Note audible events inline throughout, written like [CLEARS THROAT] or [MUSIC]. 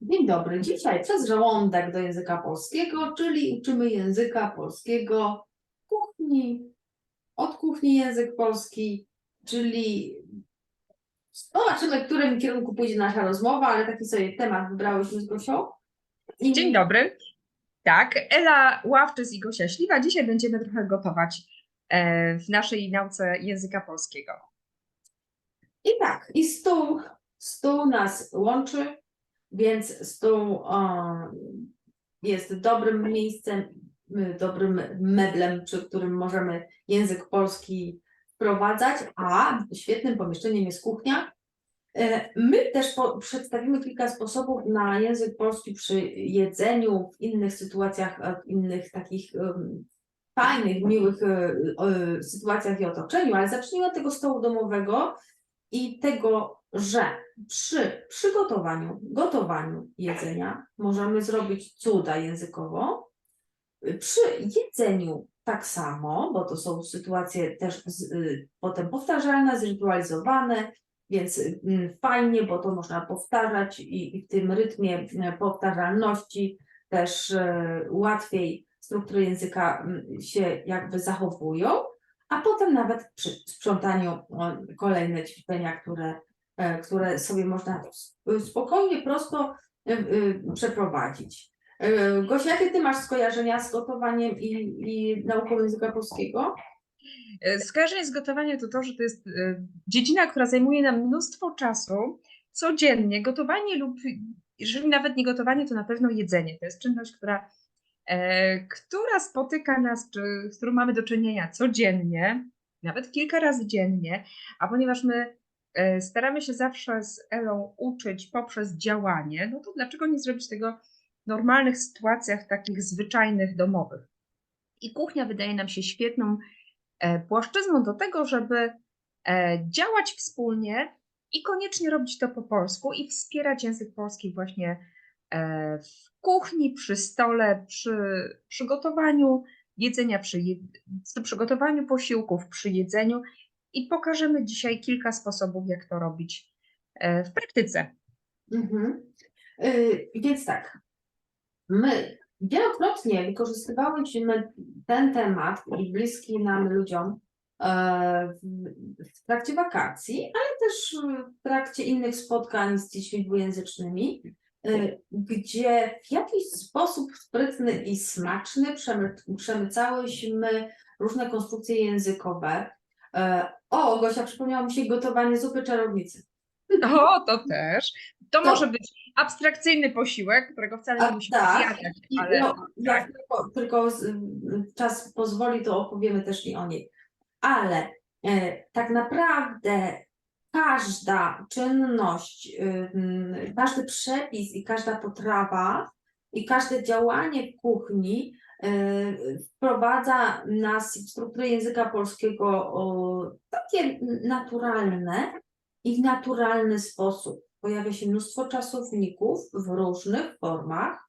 Dzień dobry. Dzisiaj przez żołądek do języka polskiego, czyli uczymy języka polskiego w kuchni, od kuchni język polski, czyli zobaczymy, w którym kierunku pójdzie nasza rozmowa, ale taki sobie temat wybrałyśmy z Gosią. I Dzień dobry. Tak, Ela Ławczys i Gosia Śliwa. Dzisiaj będziemy trochę gotować e, w naszej nauce języka polskiego. I tak, i stół, stół nas łączy, więc stół e, jest dobrym miejscem, y, dobrym meblem, przy którym możemy język polski wprowadzać, a świetnym pomieszczeniem jest kuchnia. E, My też po, przedstawimy kilka sposobów na język polski przy jedzeniu, w innych sytuacjach, e, w innych takich em, fajnych, miłych e, sytuacjach i otoczeniu, ale zacznijmy od tego stołu domowego i tego, że przy przygotowaniu, gotowaniu jedzenia możemy zrobić cuda językowo. Przy jedzeniu tak samo, bo to są sytuacje też z, y, potem powtarzalne, zritualizowane, więc y, fajnie, bo to można powtarzać i, i w tym rytmie y, powtarzalności też y, łatwiej struktury języka y, się jakby zachowują a potem nawet przy sprzątaniu kolejne ćwiczenia, które, które sobie można spokojnie, prosto e, e, przeprowadzić. E, Gosia, jakie ty masz skojarzenia z gotowaniem i, i nauką języka polskiego? E, Skojarzenie z gotowaniem to to, że to jest e, dziedzina, która zajmuje nam mnóstwo czasu codziennie. Gotowanie lub jeżeli nawet nie gotowanie, to na pewno jedzenie. To jest czynność, która, e, która spotyka nas, czy z którą mamy do czynienia codziennie, nawet kilka razy dziennie, a ponieważ my e, staramy się zawsze z Elą uczyć poprzez działanie, no to dlaczego nie zrobić tego w normalnych sytuacjach, takich zwyczajnych, domowych? I kuchnia wydaje nam się świetną e, płaszczyzną do tego, żeby e, działać wspólnie i koniecznie robić to po polsku i wspierać język polski właśnie e, w kuchni, przy stole, przy przygotowaniu jedzenia, przy, przy przygotowaniu posiłków, przy jedzeniu i pokażemy dzisiaj kilka sposobów, jak to robić e, w praktyce. Mhm. Y, Więc tak, my wielokrotnie wykorzystywałyśmy ten temat i bliski nam ludziom e, w, trakcie wakacji, ale też w trakcie innych spotkań z dziećmi dwujęzycznymi, gdzie w jakiś sposób sprytny i smaczny przemy, przemycałyśmy różne konstrukcje językowe. E, O, Gosia, przypomniało mi się gotowanie zupy czarownicy. O, to też. To To- może być abstrakcyjny posiłek, którego wcale A, nie musimy tak. zjadać, I ale no, jak tak. tylko, tylko z, m, czas pozwoli, to opowiemy też i o niej. Ale e, tak naprawdę każda czynność, ym, każdy przepis i każda potrawa i każde działanie w kuchni wprowadza nas w strukturę języka polskiego takie naturalne i w naturalny sposób. Pojawia się mnóstwo czasowników w różnych formach.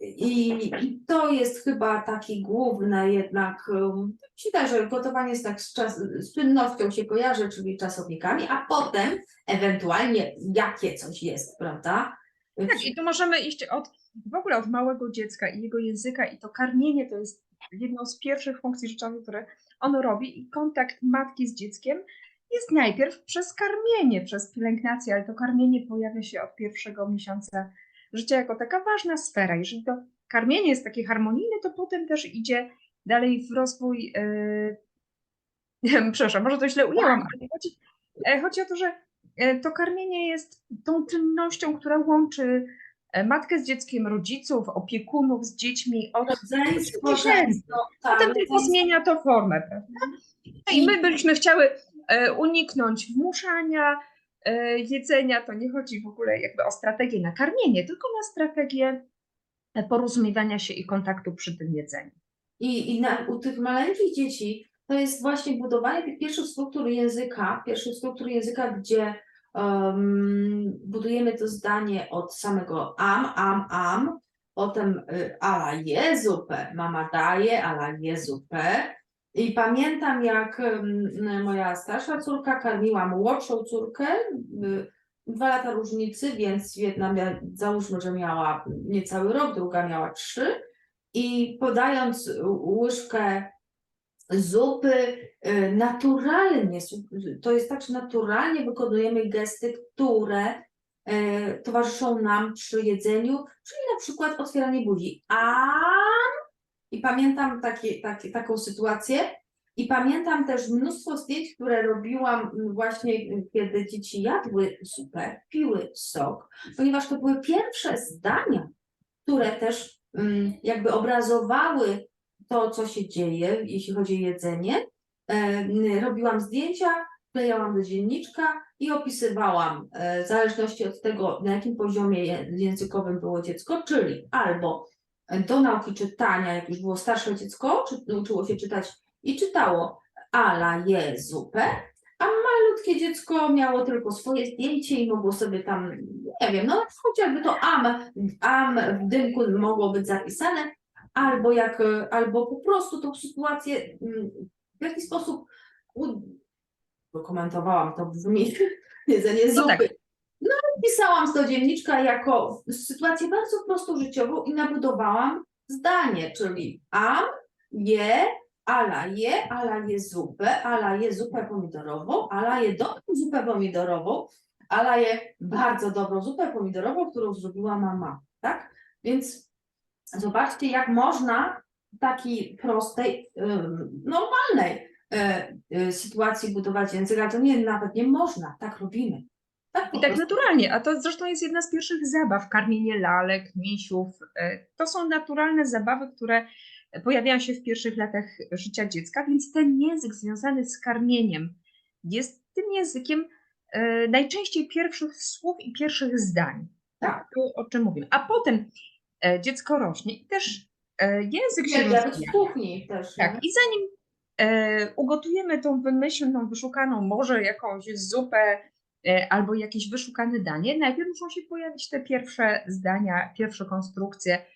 I, I to jest chyba taki główny jednak, um, myślę, że gotowanie jest tak z, czas, z czynnością się kojarzy, czyli czasownikami, a potem ewentualnie jakie coś jest, prawda? Tak, i tu możemy iść od w ogóle od małego dziecka i jego języka, i to karmienie to jest jedną z pierwszych funkcji życiowych, które ono robi, i kontakt matki z dzieckiem jest najpierw przez karmienie, przez pielęgnację, ale to karmienie pojawia się od pierwszego miesiąca życia jako taka ważna sfera. Jeżeli to karmienie jest takie harmonijne, to potem też idzie dalej w rozwój. Yy... [LAUGHS] Przepraszam, może to źle ujęłam, ale chodzi, e, chodzi o to, że to karmienie jest tą czynnością, która łączy e, matkę z dzieckiem, rodziców, opiekunów z dziećmi od Rodzeństwo tak, Potem tylko zmienia to formę, prawda? No i my byliśmy chciały e, uniknąć wmuszania e, jedzenia. To nie chodzi w ogóle jakby o strategię na karmienie, tylko na strategię e, porozumiewania się i kontaktu przy tym jedzeniu. I, i na, u tych maleńkich dzieci to jest właśnie budowanie tych pierwszych struktur języka, pierwszych struktur języka, gdzie em, budujemy to zdanie od samego am, am, am, potem y, ala je zupę, mama daje, ala je zupę. I pamiętam, jak moja starsza córka karmiła młodszą córkę, y, dwa lata różnicy, więc jedna załóżmy, że miała niecały rok, druga miała trzy i podając łyżkę zupy y, naturalnie, to jest tak, że naturalnie wykonujemy gesty, które y, towarzyszą nam przy jedzeniu, czyli na przykład otwieranie buzi. A i pamiętam takie, takie, taką sytuację. I pamiętam też mnóstwo zdjęć, które robiłam właśnie, kiedy dzieci jadły zupę, piły sok, ponieważ to były pierwsze zdania, które też jakby obrazowały to, co się dzieje, jeśli chodzi o jedzenie. E, Robiłam zdjęcia, klejałam do dzienniczka i opisywałam, e, w zależności od tego, na jakim poziomie językowym było dziecko, czyli albo do nauki czytania, jak już było starsze dziecko, czy, uczyło się czytać i czytało ala je zupę, a malutkie dziecko miało tylko swoje zdjęcie i mogło sobie tam, nie wiem, no chociażby to am, am w dymku mogło być zapisane, albo jak, e, albo po prostu tą sytuację mm, w jaki sposób dokumentowałam to brzmi jedzenie [LAUGHS] No zupy. tak. No pisałam z do dzienniczka jako sytuację bardzo prostą życiową i nabudowałam zdanie, czyli am, je, ala je, ala je zupę, ala je zupę pomidorową, ala je dobrą zupę pomidorową, ala je bardzo dobrą zupę pomidorową, którą zrobiła mama, tak? Więc zobaczcie, jak można w takiej prostej, normalnej e, e, sytuacji budować język, a to nie, nawet nie można, tak robimy. Tak I tak naturalnie, a to zresztą jest jedna z pierwszych zabaw, karmienie lalek, misiów. e, To są naturalne zabawy, które pojawiają się w pierwszych latach życia dziecka, więc ten język związany z karmieniem jest tym językiem najczęściej pierwszych słów i pierwszych zdań. Tak. To, o czym mówimy. A potem dziecko rośnie i też e, język się rozwija. kuchni też. nie? Tak, i zanim e, ugotujemy tą wymyślną, wyszukaną, może jakąś zupę e, albo jakieś wyszukane danie, najpierw muszą się pojawić te pierwsze zdania, pierwsze konstrukcje.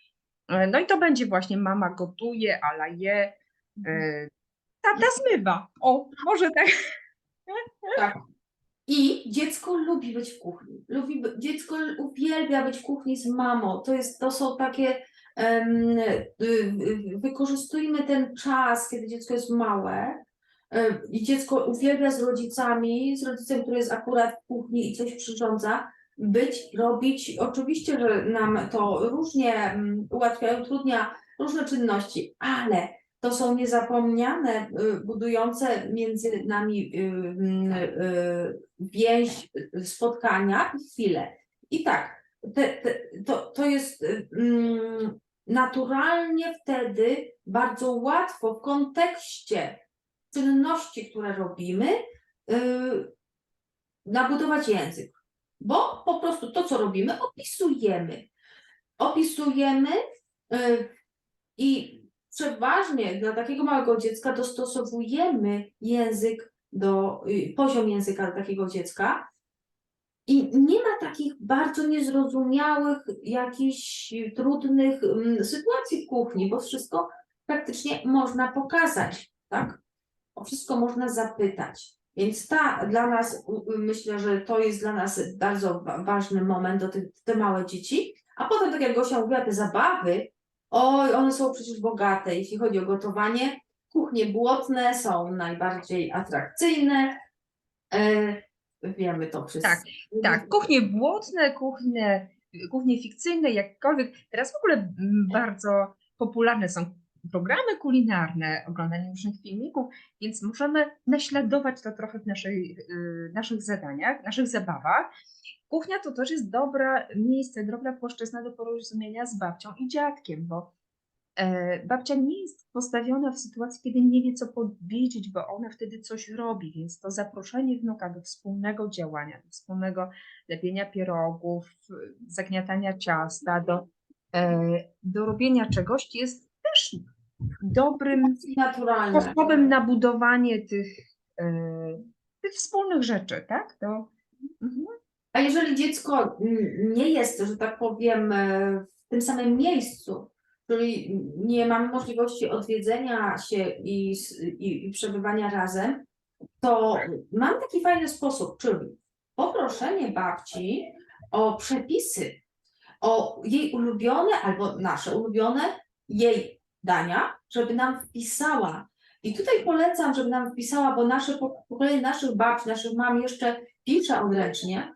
E, no i to będzie właśnie mama gotuje, ala je, e, tata zmywa. O, może tak. Tak. I dziecko lubi być w kuchni. Lubi, dziecko uwielbia być w kuchni z mamą. To, jest, to są takie. y, wykorzystujmy ten czas, kiedy dziecko jest małe. I dziecko uwielbia z rodzicami, z rodzicem, który jest akurat w kuchni i coś przyrządza, być, robić. Oczywiście, że nam to różnie mm, ułatwia, utrudnia różne czynności, ale to są niezapomniane, y, budujące między nami y, mm, y, więź, spotkania i chwile. I tak, te, te, to, to jest mm, naturalnie wtedy bardzo łatwo w kontekście czynności, które robimy, nabudować język. Bo po prostu to, co robimy, opisujemy. Opisujemy i przeważnie dla takiego małego dziecka dostosowujemy język do, y, poziom języka takiego dziecka i nie ma takich bardzo niezrozumiałych, jakichś trudnych mm, sytuacji w kuchni, bo wszystko praktycznie można pokazać, tak? O wszystko można zapytać. Więc ta dla nas, myślę, że to jest dla nas bardzo wa- ważny moment do tych, te małe dzieci. A potem, tak jak Gosia mówiła, te zabawy, oj, one są przecież bogate, jeśli chodzi o gotowanie. Kuchnie błotne są najbardziej atrakcyjne. E, wiemy to wszyscy. Tak, Tak, kuchnie błotne, kuchnie, kuchnie fikcyjne, jakkolwiek. Teraz w ogóle mm, bardzo popularne są programy kulinarne, oglądanie różnych filmików, więc możemy naśladować to trochę w naszej, y, naszych zadaniach, naszych zabawach. Kuchnia to też jest dobre miejsce, dobra płaszczyzna do porozumienia z babcią i dziadkiem, bo e, babcia nie jest postawiona w sytuacji, kiedy nie wie, co powiedzieć, bo ona wtedy coś robi, więc to zaproszenie wnuka do wspólnego działania, do wspólnego lepienia pierogów, zagniatania ciasta, do, e, do robienia czegoś jest też dobrym Naturalne. sposobem na budowanie tych, e, tych wspólnych rzeczy, tak? To, mhm. A jeżeli dziecko nie jest, że tak powiem, e, w tym samym miejscu, czyli nie mamy możliwości odwiedzenia się i, i, i przebywania razem, to mam taki fajny sposób, czyli poproszenie babci o przepisy, o jej ulubione albo nasze ulubione jej dania, żeby nam wpisała. I tutaj polecam, żeby nam wpisała, bo nasze po- pokolenie naszych babci, naszych mam jeszcze pisze odręcznie.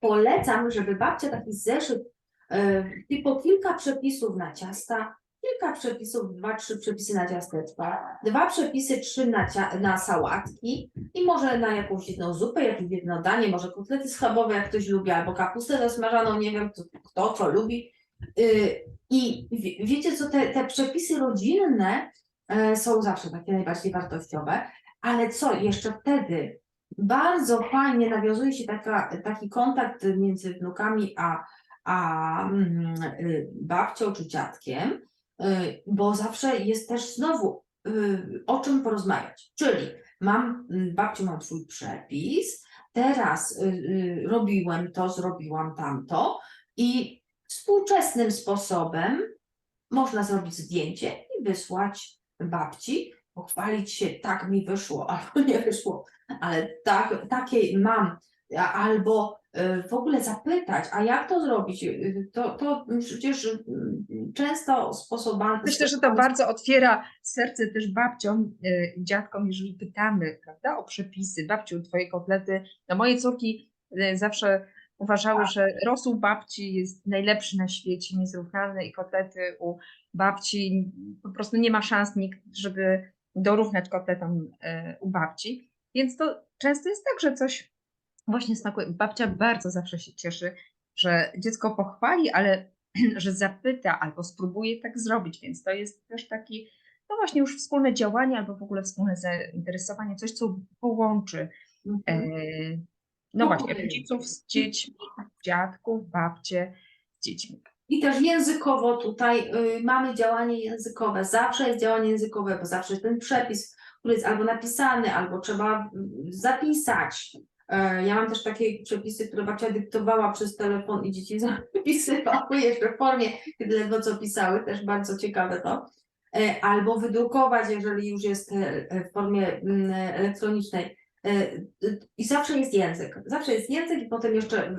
Polecam, żeby babcia taki zeszyt e, i po kilka przepisów na ciasta, kilka przepisów, dwa, trzy przepisy na ciasteczka, dwa przepisy, trzy na, na sałatki i może na jakąś jedną zupę, jakieś jedno danie, może kotlety schabowe, jak ktoś lubi, albo kapustę zasmażaną, nie wiem kto, kto co lubi. Y, I wie- wiecie co, te, te przepisy rodzinne e, są zawsze takie najbardziej wartościowe, ale co jeszcze wtedy bardzo fajnie nawiązuje się taka, taki kontakt między wnukami a, a mm, y, babcią czy dziadkiem, y, bo zawsze jest też znowu y, o czym porozmawiać. Czyli mam, mm, babciu, mam twój przepis, teraz robiłem to, zrobiłam tamto i współczesnym sposobem można zrobić zdjęcie i wysłać babci, pochwalić się, tak mi wyszło, [LAUGHS] albo nie wyszło, ale tak, takie mam, albo y, w ogóle zapytać, a jak to zrobić? Y, To, to przecież y, często sposobami. Myślę, że to bardzo otwiera serce też babciom i dziadkom, jeżeli pytamy, prawda, o przepisy. Babciu, twoje kotlety. No moje córki zawsze uważały, że rosół babci jest najlepszy na świecie, niezrównany i kotlety u babci po prostu nie ma szans nikt, żeby dorównać kotletom y, u babci. Więc to często jest tak, że coś właśnie smakuje. Babcia bardzo zawsze się cieszy, że dziecko pochwali, ale [CLEARS THROAT] że zapyta albo spróbuje tak zrobić, więc to jest też taki, no właśnie już wspólne działanie albo w ogóle wspólne zainteresowanie, coś co połączy e, Mhm. no właśnie Pokoju. rodziców z dziećmi, dziadków, babcie z dziećmi. I też językowo tutaj y, mamy działanie językowe. Zawsze jest działanie językowe, bo zawsze jest ten przepis, który jest albo napisany, albo trzeba mm, zapisać. E, Ja mam też takie przepisy, które babcia dyktowała przez telefon i dzieci [LAUGHS] zapisywały jeszcze w formie, kiedy ledwo co pisały, też bardzo ciekawe to. E, Albo wydrukować, jeżeli już jest e, w formie mm, elektronicznej. I zawsze jest język. Zawsze jest język i potem jeszcze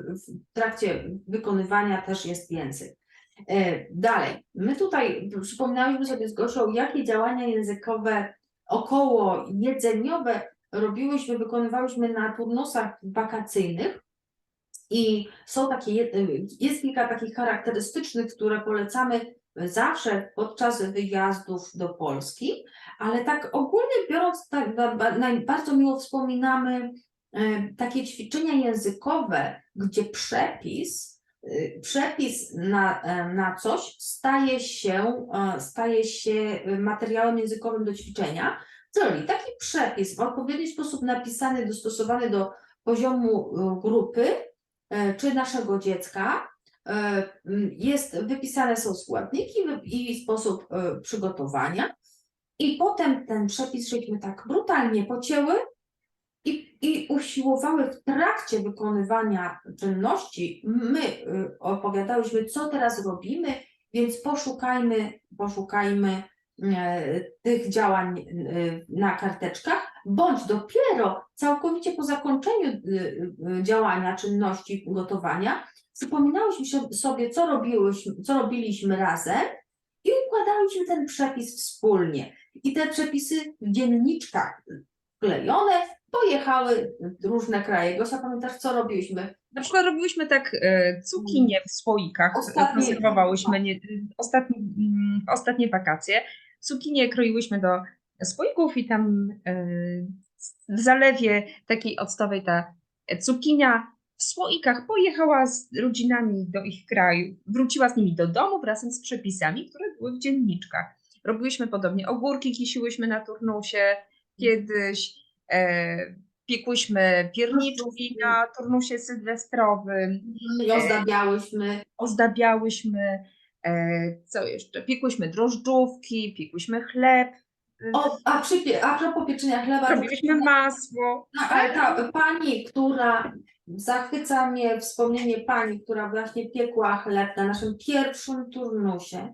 w trakcie wykonywania też jest język. E, Dalej, my tutaj przypominałyśmy sobie z Goszą, jakie działania językowe około jedzeniowe robiłyśmy, wykonywałyśmy na turnusach wakacyjnych. I są takie, je- jest kilka takich charakterystycznych, które polecamy zawsze podczas wyjazdów do Polski, ale tak ogólnie biorąc, tak, bardzo miło wspominamy e, takie ćwiczenia językowe, gdzie przepis, przepis na, e, na coś staje się, e, staje się y, materiałem językowym do ćwiczenia, czyli taki przepis w odpowiedni sposób napisany, dostosowany do poziomu y, grupy, e, czy naszego dziecka. e, Jest, wypisane są składniki i sposób e, przygotowania. I potem ten przepis żeśmy tak brutalnie pocięły i, usiłowały w trakcie wykonywania czynności. My y, opowiadałyśmy, co teraz robimy, więc poszukajmy, poszukajmy e, tych działań e, na karteczkach, bądź dopiero całkowicie po zakończeniu y, y, działania, czynności gotowania, przypominałyśmy sobie, co, robiłyśmy, co robiliśmy razem i układałyśmy ten przepis wspólnie. I te przepisy w dzienniczkach wklejone pojechały w różne kraje. Gosia, pamiętasz, co robiliśmy? Na przykład robiłyśmy tak e, cukinie w słoikach, Ostatnie- konserwowałyśmy nie, ostatnie, mm, ostatnie wakacje. Cukinie kroiłyśmy do słoików i tam e, w zalewie takiej octowej ta cukinia w słoikach pojechała z rodzinami do ich kraju, wróciła z nimi do domu wraz z przepisami, które były w dzienniczkach. Robiłyśmy podobnie, ogórki kisiłyśmy na turnusie kiedyś, e, piekłyśmy pierniczki na turnusie sylwestrowym, I ozdabiałyśmy. ozdabiałyśmy, e, co jeszcze, piekłyśmy drożdżówki, piekłyśmy chleb, e, O, a, przy, a propos pieczenia chleba, robiliśmy masło. no, ale ta pani, która zachwyca mnie wspomnienie pani, która właśnie piekła chleb na naszym pierwszym turnusie.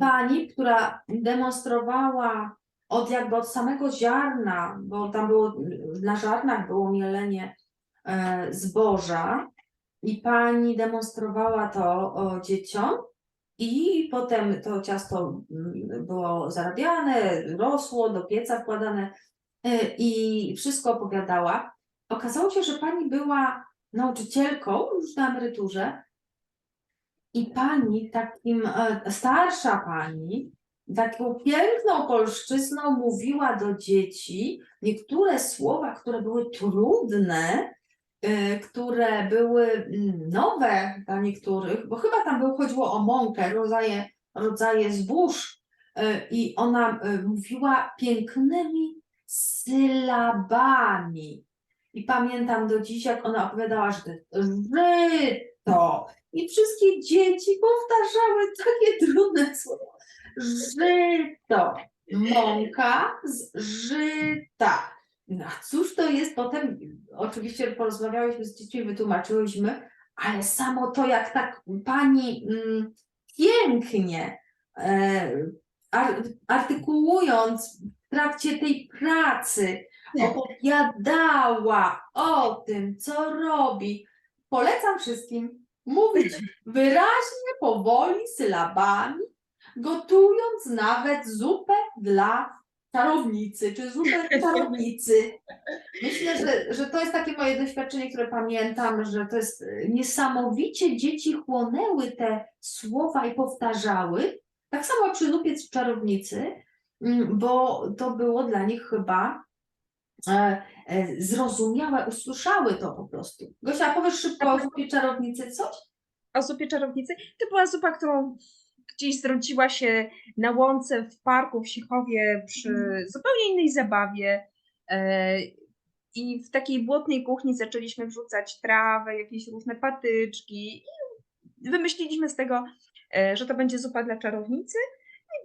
pani, która demonstrowała od jakby od samego ziarna, bo tam było na ziarnach było mielenie e, zboża i pani demonstrowała to dzieciom i potem to ciasto mm, było zarabiane, rosło, do pieca wkładane e, i wszystko opowiadała. Okazało się, że pani była nauczycielką już na emeryturze i pani takim, e, starsza pani, taką piękną polszczyzną mówiła do dzieci niektóre słowa, które były trudne, y, które były mm, nowe dla niektórych, bo chyba tam było, chodziło o mąkę, rodzaje, rodzaje zbóż y, i ona y, mówiła pięknymi sylabami. I pamiętam do dziś, jak ona opowiadała, że to jest żyto. I wszystkie dzieci powtarzały takie trudne słowa. Żyto. Mąka z żyta. No a cóż to jest? Potem oczywiście porozmawiałyśmy z dziećmi, wytłumaczyłyśmy, ale samo to, jak tak pani mm, pięknie e, ar, artykułując w trakcie tej pracy opowiadała o tym, co robi. Polecam wszystkim mówić wyraźnie, powoli, sylabami, gotując nawet zupę dla czarownicy, czy zupę [LAUGHS] czarownicy. Myślę, że, że to jest takie moje doświadczenie, które pamiętam, że to jest e, niesamowicie dzieci chłonęły te słowa i powtarzały. Tak samo przy zupie czarownicy, mm, bo to było dla nich chyba e, e, zrozumiałe, usłyszały to po prostu. Gosia, powiesz szybko o zupie czarownicy coś? o zupie czarownicy. To była zupa, którą gdzieś zrodziła się na łące w parku w Sichowie przy Mhm. zupełnie innej zabawie. E, I w takiej błotnej kuchni zaczęliśmy wrzucać trawę, jakieś różne patyczki i wymyśliliśmy z tego, e, że to będzie zupa dla czarownicy.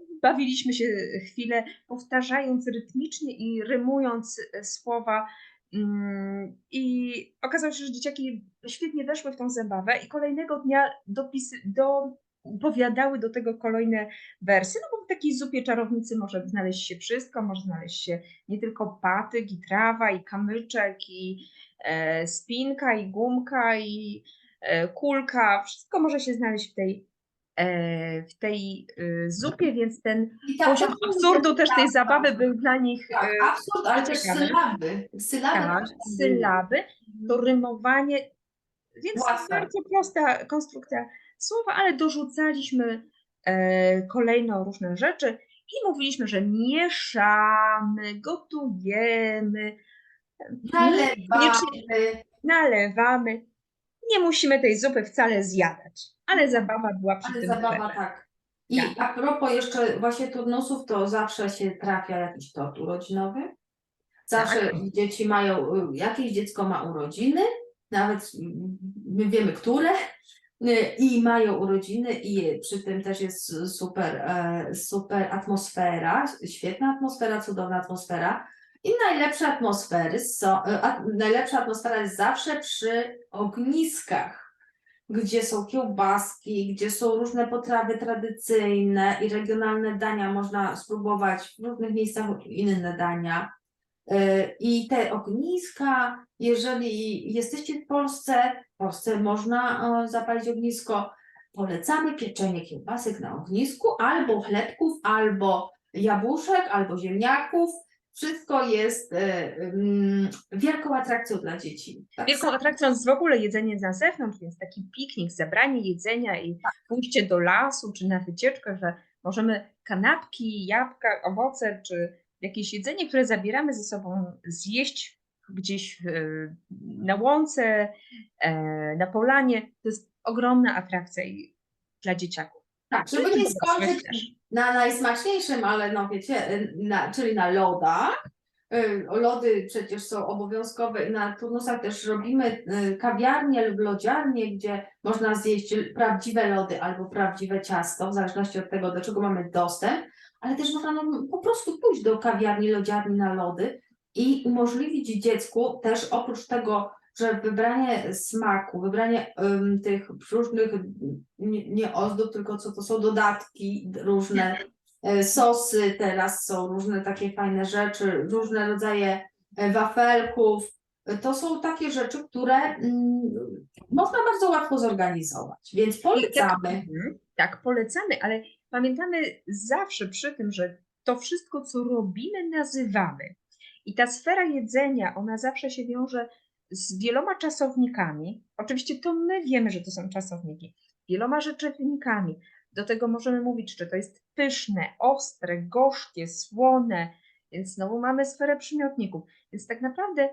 I Bawiliśmy się chwilę, powtarzając rytmicznie i rymując e, słowa. Mm, I okazało się, że dzieciaki świetnie weszły w tą zabawę i kolejnego dnia dopisy, do, opowiadały do tego kolejne wersy, no bo w takiej zupie czarownicy może znaleźć się wszystko, może znaleźć się nie tylko patyk i trawa i kamyczek i e, spinka i gumka i e, kulka, wszystko może się znaleźć w tej, e, w tej e, zupie, więc ten tak poziom to- absurdu też tej zabawy był dla nich Tak, e, absurd, ale też sylaby. Sylaby tak, sylaby, to rymowanie, więc Łatwe. bardzo prosta konstrukcja słowa, ale dorzucaliśmy e, kolejno różne rzeczy i mówiliśmy, że mieszamy, gotujemy, Nalewamy. nalewamy. Nie musimy tej zupy wcale zjadać, ale zabawa była przy Ale tym zabawa tak. I Tak. a propos jeszcze właśnie turnusów, to zawsze się trafia jakiś tort urodzinowy. Zawsze Tak. dzieci mają, jakieś dziecko ma urodziny, nawet my wiemy, które, i mają urodziny i przy tym też jest super, e, super atmosfera, świetna atmosfera, cudowna atmosfera. I najlepsze atmosfery są, e, at, najlepsza atmosfera jest zawsze przy ogniskach gdzie są kiełbaski, gdzie są różne potrawy tradycyjne i regionalne dania, można spróbować w różnych miejscach inne dania. Y, I te ogniska, jeżeli jesteście w Polsce, w Polsce można e, zapalić ognisko, polecamy pieczenie kiełbasek na ognisku, albo chlebków, albo jabłuszek, albo ziemniaków. Wszystko jest mm, wielką atrakcją dla dzieci. Tak Wielką atrakcją jest w ogóle jedzenie na zewnątrz, więc taki piknik, zabranie jedzenia i pójście do lasu czy na wycieczkę, że możemy kanapki, jabłka, owoce czy jakieś jedzenie, które zabieramy ze sobą zjeść gdzieś e, na łące, e, na polanie. To jest ogromna atrakcja i- dla dzieciaków. Tak, żeby nie skończyć na najsmaczniejszym, ale no wiecie, na, czyli na lodach. Y, Lody przecież są obowiązkowe i na turnusach też robimy kawiarnie lub lodziarnie, gdzie można zjeść prawdziwe lody albo prawdziwe ciasto, w zależności od tego, do czego mamy dostęp, ale też można no, po prostu pójść do kawiarni, lodziarni na lody i umożliwić dziecku też oprócz tego, że wybranie smaku, wybranie ym, tych różnych, nie, nie ozdób, tylko co to są dodatki różne, e, sosy, teraz są różne takie fajne rzeczy, różne rodzaje e, wafelków, to są takie rzeczy, które mm, można bardzo łatwo zorganizować, więc polecamy. Mhm. Tak, polecamy, ale pamiętamy zawsze przy tym, że to wszystko, co robimy, nazywamy. I ta sfera jedzenia, ona zawsze się wiąże z wieloma czasownikami. Oczywiście to my wiemy, że to są czasowniki. Wieloma rzeczownikami. Do tego możemy mówić, czy to jest pyszne, ostre, gorzkie, słone, więc znowu mamy sferę przymiotników. Więc tak naprawdę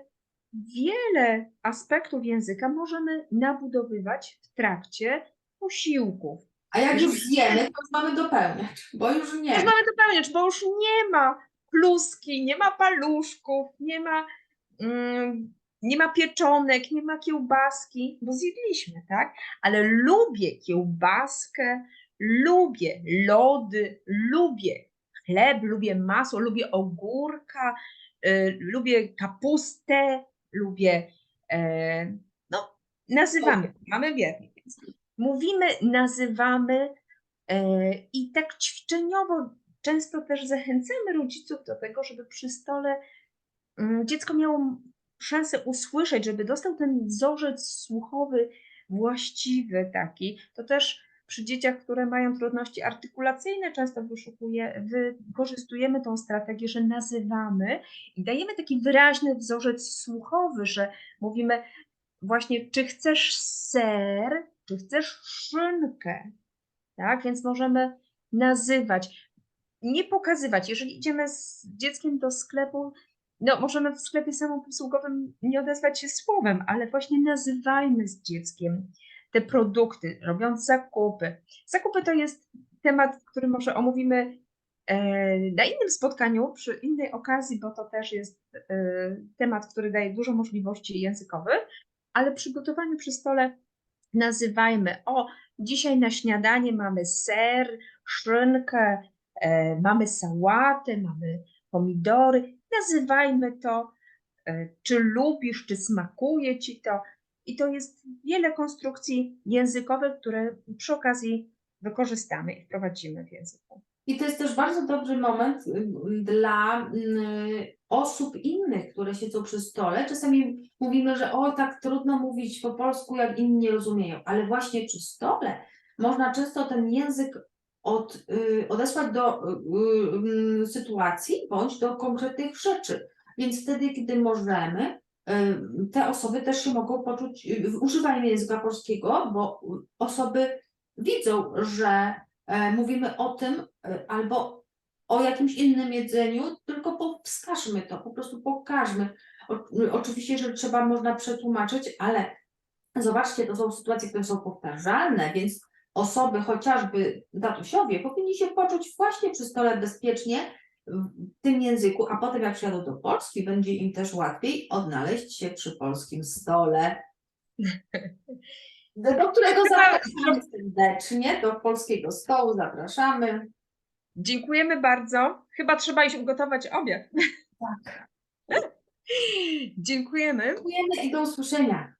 wiele aspektów języka możemy nabudowywać w trakcie posiłków. A jak już zjemy, to już mamy dopełniać, bo już nie. Już mamy dopełniać, bo już nie ma kluski, nie ma paluszków, nie ma, mm, nie ma pieczonek, nie ma kiełbaski, bo zjedliśmy, tak? Ale lubię kiełbaskę, lubię lody, lubię chleb, lubię masło, lubię ogórka, y, lubię kapustę, lubię, e, no, nazywamy, mamy wiernik. Mówimy, nazywamy, E, I tak ćwiczeniowo często też zachęcamy rodziców do tego, żeby przy stole mm, dziecko miało szansę usłyszeć, żeby dostał ten wzorzec słuchowy właściwy taki. To też przy dzieciach, które mają trudności artykulacyjne, często wyszukuje, wykorzystujemy tą strategię, że nazywamy i dajemy taki wyraźny wzorzec słuchowy, że mówimy właśnie, czy chcesz ser, czy chcesz szynkę, tak? Więc możemy nazywać, nie pokazywać. Jeżeli idziemy z dzieckiem do sklepu, no możemy w sklepie samoposługowym nie odezwać się słowem, ale właśnie nazywajmy z dzieckiem te produkty, robiąc zakupy. Zakupy to jest temat, który może omówimy e, na innym spotkaniu, przy innej okazji, bo to też jest e, temat, który daje dużo możliwości językowych, ale przy gotowaniu przy stole nazywajmy, o, Dzisiaj na śniadanie mamy ser, szynkę, mamy sałatę, mamy pomidory. Nazywajmy to, e, czy lubisz, czy smakuje ci to. I to jest wiele konstrukcji językowych, które przy okazji wykorzystamy i wprowadzimy w języku. I to jest też bardzo dobry moment y, dla y, osób innych, które siedzą przy stole. Czasami mówimy, że o, tak trudno mówić po polsku, jak inni nie rozumieją, ale właśnie przy stole można często ten język od, y, odesłać do y, y, sytuacji bądź do konkretnych rzeczy. Więc wtedy, kiedy możemy, te osoby też się mogą poczuć, używajmy języka polskiego, bo osoby widzą, że e, mówimy o tym albo o jakimś innym jedzeniu, tylko wskażmy to, po prostu pokażmy. Oczywiście, że trzeba można przetłumaczyć, ale zobaczcie, to są sytuacje, które są powtarzalne, więc osoby, chociażby tatusiowie, powinni się poczuć właśnie przy stole bezpiecznie w tym języku, a potem jak przyjadą do Polski, będzie im też łatwiej odnaleźć się przy polskim stole. Do którego zapraszamy serdecznie, do polskiego stołu zapraszamy. Dziękujemy bardzo. Chyba trzeba iść ugotować obiad. Tak. [LAUGHS] Dziękujemy. Dziękujemy i do usłyszenia.